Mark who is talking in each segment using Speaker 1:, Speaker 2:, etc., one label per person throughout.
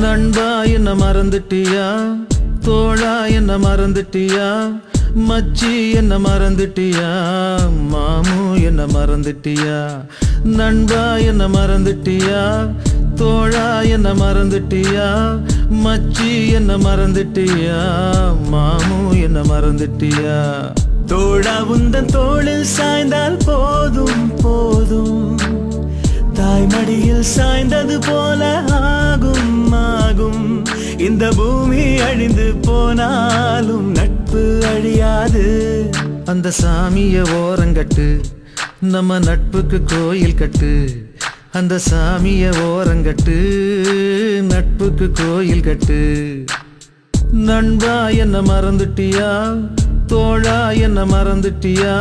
Speaker 1: நண்பா என்ன மறந்துட்டியா? தோழா என்ன மறந்துட்டியா? மச்சி என்ன மறந்துட்டியா? மாமு என்ன மறந்துட்டியா? நண்பா என்ன மறந்துட்டியா? தோழா என்ன மறந்துட்டியா? மச்சி என்ன மறந்துட்டியா? மாமு என்ன மறந்துட்டியா?
Speaker 2: தோழா உந்தன் தோளில் சாய்ந்தால் போதும் போதும். தாய்மடியில் சாய்ந்தது போல ஆகும் ஆகும் இந்த பூமி அழிந்து போனாலும் நட்பு அழியாது.
Speaker 1: அந்த சாமிய ஓரங்கட்டு நம்ம நட்புக்கு கோயில் கட்டு. அந்த சாமிய ஓரங்கட்டு நட்புக்கு கோயில் கட்டு. நண்பா என்ன மறந்துட்டியா? தோழா என்ன மறந்துட்டியா?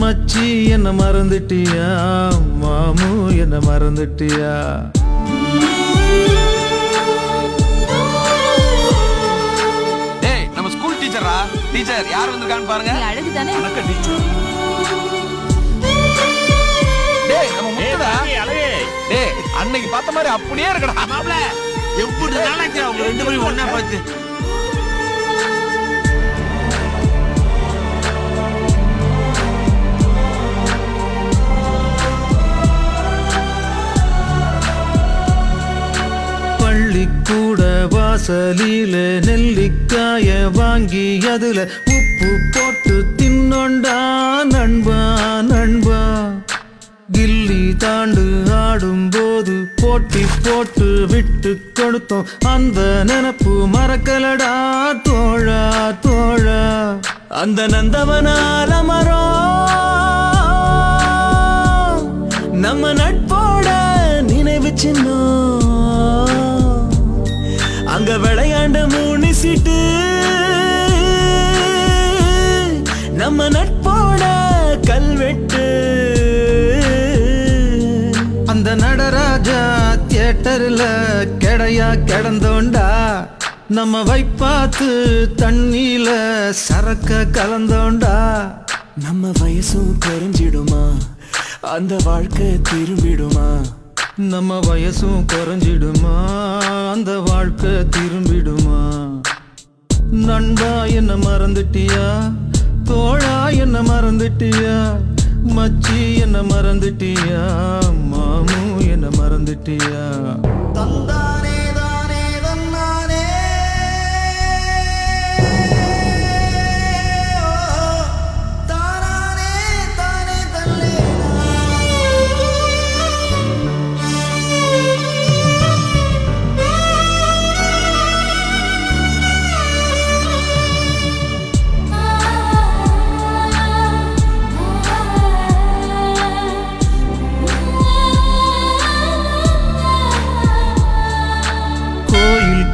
Speaker 1: மச்சி என்ன மறந்துட்டியா? மாமு என்ன மறந்துட்டியா?
Speaker 3: டீச்சரா டீச்சர் யார் வந்திருக்கான்னு பாருங்க.
Speaker 4: அழகு தானே
Speaker 3: டேய் நம்ம முத்துடா. டேய் அன்னைக்கு பார்த்த மாதிரி அப்படியே இருக்கடா. மாப்ள
Speaker 5: எப்படி நாளாச்சு அவங்க ரெண்டு பேரும் ஒண்ணா பார்த்து.
Speaker 1: பள்ளிக்கூட வாசலில நெல்லிக்காய வாங்கி அதுல உப்பு போட்டு தின்னொண்டா நண்பா நண்பா. கில்லி தாண்டு ஆடும்போது போட்டி போட்டு விட்டு கொடுத்தோம். அந்த நினப்பு மறக்கலடா தோழா தோழா.
Speaker 2: அந்த நந்தவனால மரம்
Speaker 1: நடராஜா தியேட்டர்ல கெடையா கிடந்தோண்டா. நம்ம வைப்பாத்து தண்ணியில சரக்க கலந்தோண்டா.
Speaker 2: நம்ம வயசும் குறைஞ்சிடுமா? அந்த வாழ்க்கை திரும்பிடுமா?
Speaker 1: நம்ம வயசும் குறைஞ்சிடுமா? அந்த வாழ்க்கை திரும்பிடுமா? நண்பா என்ன மறந்துட்டியா? தோழா என்ன மறந்துட்டியா? மச்சி என்ன மறந்துட்டியா? மாமு என்ன மறந்துட்டியா? தந்தானே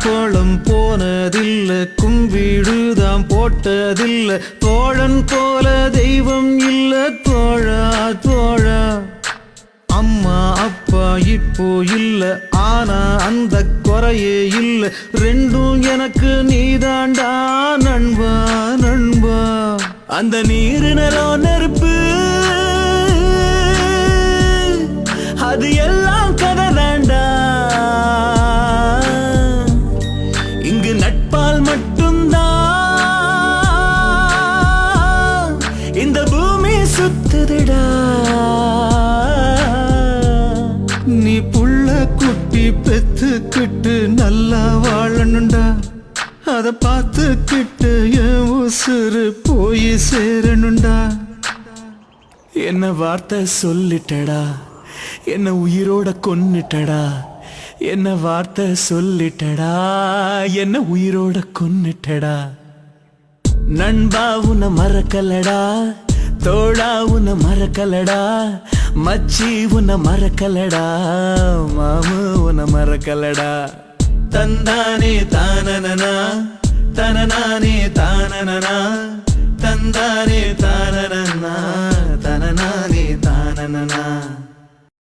Speaker 1: கோயில் கோலம் போனதில்ல கும்பிடுதாம் போட்டதில்ல. தோழன் போல தெய்வம் இல்ல தோழா தோழா. அம்மா அப்பா இப்போ இல்ல ஆனா அந்த குறையே இல்ல. ரெண்டும் எனக்கு நீதாண்டா நண்பா நண்பா.
Speaker 2: அந்த நீரினரோ நெருப்பு
Speaker 1: குட்டி பெத்துக்கிட்டு நல்லா வாழணுண்டா அதை பார்த்துக்கிட்டு என் உசுறு போய் சேரணுண்டா
Speaker 2: என்ன வார்த்தை சொல்லிட்டடா? என்ன உயிரோட கொன்னுட்டடா? என்ன வார்த்தை சொல்லிட்டடா? என்ன உயிரோட கொன்னுட்டடா? நண்பா உன மறக்கலடா. தோழா உன மறக்கலடா. மச்சி உன்னை மறக்கலடா மாமு உன்னை மறக்கலடா
Speaker 1: தந்தானே தானனனா தனனானே தானனனா தந்தானே தானனனா தனனானே தானனனா